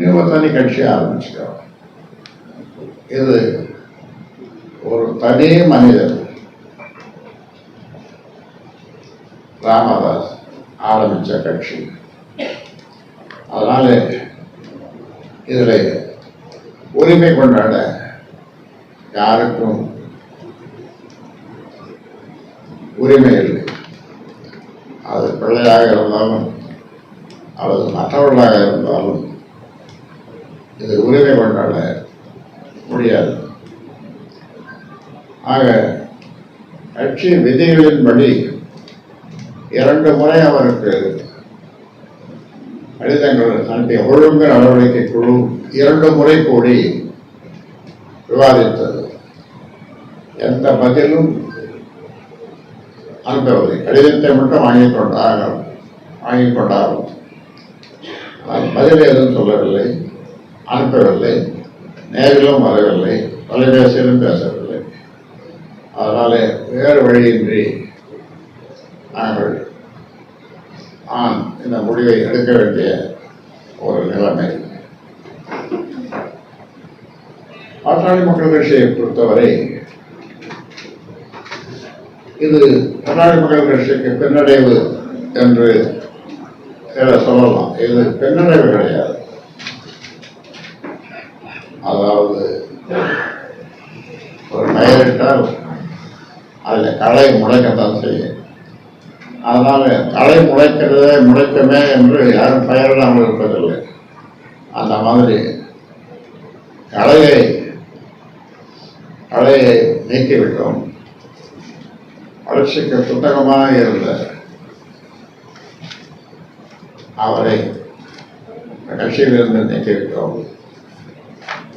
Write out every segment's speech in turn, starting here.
நீங்கள் தனி கட்சியை ஆரம்பிச்சுக்கோ இது ஒரு தனி மனிதர் ராமதாஸ் ஆரம்பித்த கட்சி அதனால இதில் உரிமை கொண்டாட யாருக்கும் உரிமை இல்லை அது பிள்ளையாக இருந்தாலும் அல்லது மற்றவர்களாக இருந்தாலும் இது உரிமை கொண்டாட முடியாது. ஆக கட்சி விதிகளின்படி இரண்டு முறை அவருக்கு கடிதங்கள் அனுப்பிய ஒழுங்கு நடவடிக்கை குழு இரண்டு முறை கூடி விவாதித்தது. எந்த பதிலும் அனுப்பவில்லை. கடிதத்தை மட்டும் வாங்கிக் கொண்டார்கள் வாங்கிக் கொண்டார்கள் பதில் எதுவும் சொல்லவில்லை. அனுப்பவில்லை நேரிலும் வரவில்லை தொலைபேசியிலும் பேசவில்லை. அதனால் வேறு வழியின்றி நாங்கள் ஆம் இந்த முடிவை எடுக்க வேண்டிய ஒரு நிலைமை. பாட்டாளி மக்கள் கட்சியை பொறுத்தவரை இது பாட்டாளி மக்கள் கட்சிக்கு பின்னடைவு என்று சொல்லலாம். இது பின்னடைவு கிடையாது. ஒரு அதில் களை முளைக்கத்தான் செய்யும். அதனால் களை முளைக்கிறதே முளைக்குமே என்று யாரும் பெயரிடாமல் இருப்பதில்லை. அந்த மாதிரி களையை களையை நீக்கிவிட்டோம். வளர்ச்சிக்கு புத்தகமாக இருந்த அவரை கட்சியிலிருந்து நீக்கிவிட்டோம்.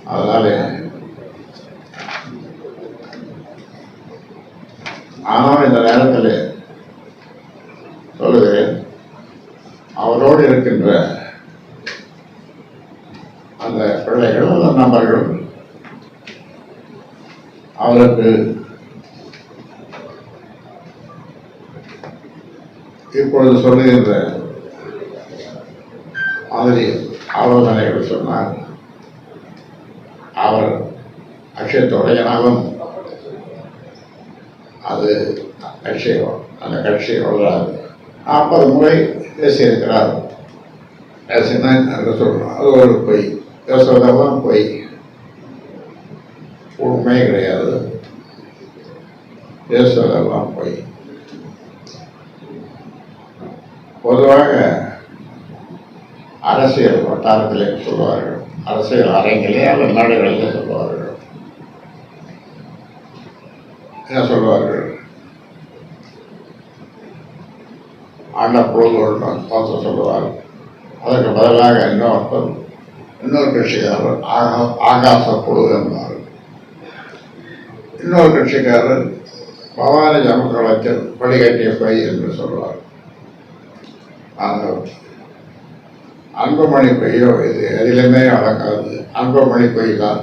அதனால் ஆனால் இந்த நேரத்தில் சொல்லுகிறேன் அவரோடு இருக்கின்ற அந்த பிள்ளைகள் அந்த நபர்கள் அவருக்கு இப்பொழுது சொல்லுகின்ற மாதிரி ஆலோசனைகள் சொன்னார் அவர் அக்ஷயத்தோடையனாலும் அது கட்சி அந்த கட்சி வளராது நாற்பது முறை பேசியிருக்கிறார். பேசினேன் என்று சொல்லணும் அது ஒரு பொய். பேசுவதெல்லாம் பொய். உண்மை கிடையாது. பேசுவதெல்லாம் பொய். பொதுவாக அரசியல் வட்டாரத்திலே சொல்வார்கள். அரசியல் அரங்கிலே அல்லது நாடுகளிலே சொல்வார்கள். என்ன சொல்வார்கள் ஆண்ட பொழுதோடு பார்த்து சொல்லுவார் அதற்கு பதிலாக இன்னொருத்தர் இன்னொரு கட்சிக்காரர் ஆகா ஆகாச பொழுது என்பார். இன்னொரு கட்சிக்காரர் பவானி ஜமக்கலத்தில் வழிகட்டிய பை என்று சொல்வார் அந்த அன்புமணி பொய்யோ இது எதிலுமே அடக்காது அன்புமணி பொய் தான்.